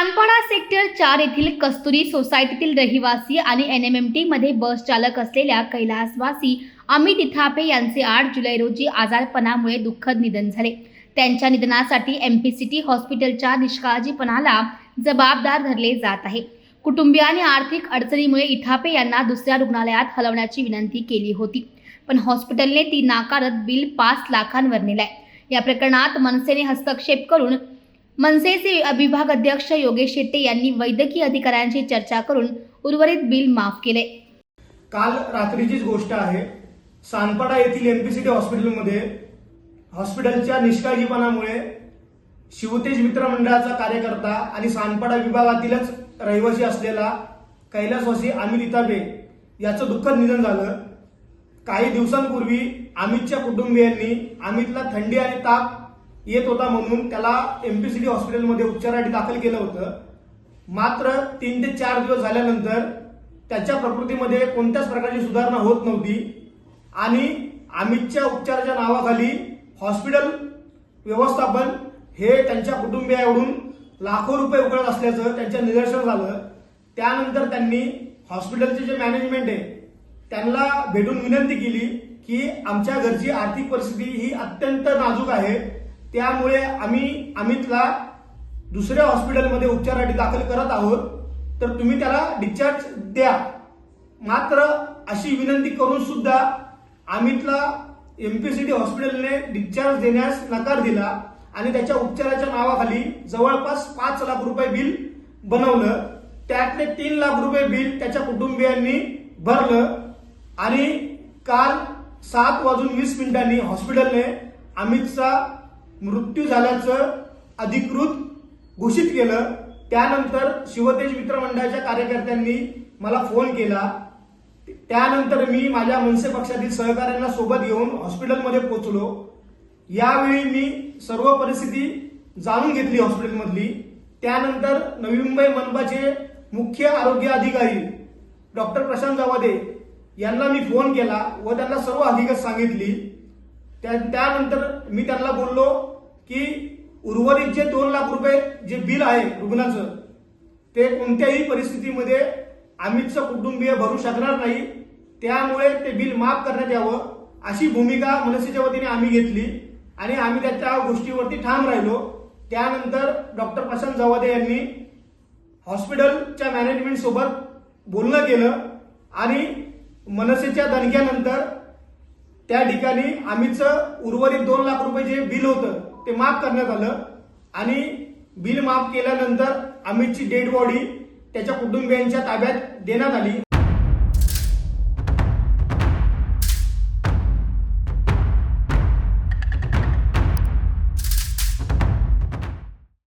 Sanpada sector चार येथील कस्तुरी सोसायटीतील रहिवासी आणि एन एम एम टीमध्ये बस चालक असलेल्या कैलासवासी अमित इथापे यांचे आठ जुलै रोजी आजारपणामुळे दुःखद निधन झाले. त्यांच्या निधनासाठी एम पी सिटी हॉस्पिटलच्या निष्काळजीपणाला जबाबदार धरले जात आहे. कुटुंबियांनी आर्थिक अडचणीमुळे इथापे यांना दुसऱ्या रुग्णालयात हलवण्याची विनंती केली होती. पण हॉस्पिटलने ती नाकारत बिल पाच लाखांवर नेलाय. या प्रकरणात मनसेने हस्तक्षेप करून मनसेचे विभाग अध्यक्ष योगेश शेट्टे यांनी वैद्यकीय अधिकाऱ्यांशी चर्चा करून उर्वरित बिल माफ केले. काल रात्रीचीच गोष्ट आहे सानपाडा येथील एमपीसीटी हॉस्पिटलमध्ये हॉस्पिटलच्या निष्काळजीपणामुळे शिवतेज मित्र मंडळाचा कार्यकर्ता आणि सानपाडा विभागातीलच रहिवासी असलेला कैलासवासी अमित इताबे याचं दुःखद निधन झालं. काही दिवसांपूर्वी अमितच्या कुटुंबियांनी अमितला थंडी आणि ताप येत होता म्हणून त्याला एमपीसीडी हॉस्पिटलमध्ये उपचारासाठी दाखल केलं होतं. मात्र तीन ते चार दिवस झाल्यानंतर त्याच्या प्रकृतीमध्ये कोणत्याच प्रकारची सुधारणा होत नव्हती. आणि अमितच्या उपचाराच्या नावाखाली हॉस्पिटल व्यवस्थापन हे त्यांच्या कुटुंबियाकडून लाखो रुपये उकळत असल्याचं त्यांच्या निदर्शन झालं त्यानंतर त्यांनी हॉस्पिटलचे जे मॅनेजमेंट आहे त्यांना भेटून विनंती केली की आमच्या घरची आर्थिक परिस्थिती ही अत्यंत नाजूक आहे. त्यामुळे आम्ही अमितला दुसऱ्या हॉस्पिटलमध्ये उपचारासाठी दाखल करत आहोत. तर तुम्ही त्याला डिस्चार्ज द्या. मात्र अशी विनंती करून सुद्धा अमितला एमपीसीटी हॉस्पिटलने डिस्चार्ज देण्यास नकार दिला आणि त्याच्या उपचाराच्या नावाखाली जवळपास पाच लाख रुपये बिल बनवलं. त्यातले तीन लाख रुपये बिल त्याच्या कुटुंबियांनी भरलं आणि काल सात वाजून वीस मिनिटांनी हॉस्पिटलने अमितचा मृत्यू झाल्याचं अधिकृत घोषित केलं. त्यानंतर शिवतेज मित्रमंडळाच्या कार्यकर्त्यांनी मला फोन केला. त्यानंतर मी माझ्या मनसे पक्षातील सहकाऱ्यांना सोबत घेऊन हॉस्पिटलमध्ये पोहोचलो. यावेळी मी सर्व परिस्थिती जाणून घेतली हॉस्पिटलमधली. त्यानंतर नवी मुंबई मनपाचे मुख्य आरोग्य अधिकारी डॉक्टर प्रशांत जावदे यांना मी फोन केला व त्यांना सर्व हकीकत सांगितली. त्या- त्यानंतर मी त्यांना बोललो की उर्वरित जे दोन लाख रुपये जे बिल आहे रुग्णाचं ते कोणत्याही परिस्थितीमध्ये अमितचं कुटुंबीय भरू शकणार नाही. त्यामुळे ते बिल माफ करण्यात यावं अशी भूमिका मनसेच्या वतीने आम्ही घेतली आणि आम्ही त्याच्या गोष्टीवरती ठाम राहिलो. त्यानंतर डॉक्टर प्रशांत जवादे यांनी हॉस्पिटलच्या मॅनेजमेंट सोबत बोलणं केलं आणि मनसेच्या दणक्यानंतर त्या ठिकाणी आम्हीचं उर्वरित दोन लाख रुपये जे बिल होतं ते माफ करण्यात आलं. आणि बिल माफ केल्यानंतर अमितची डेड बॉडी त्याच्या कुटुंबियांच्या ताब्यात देण्यात आली.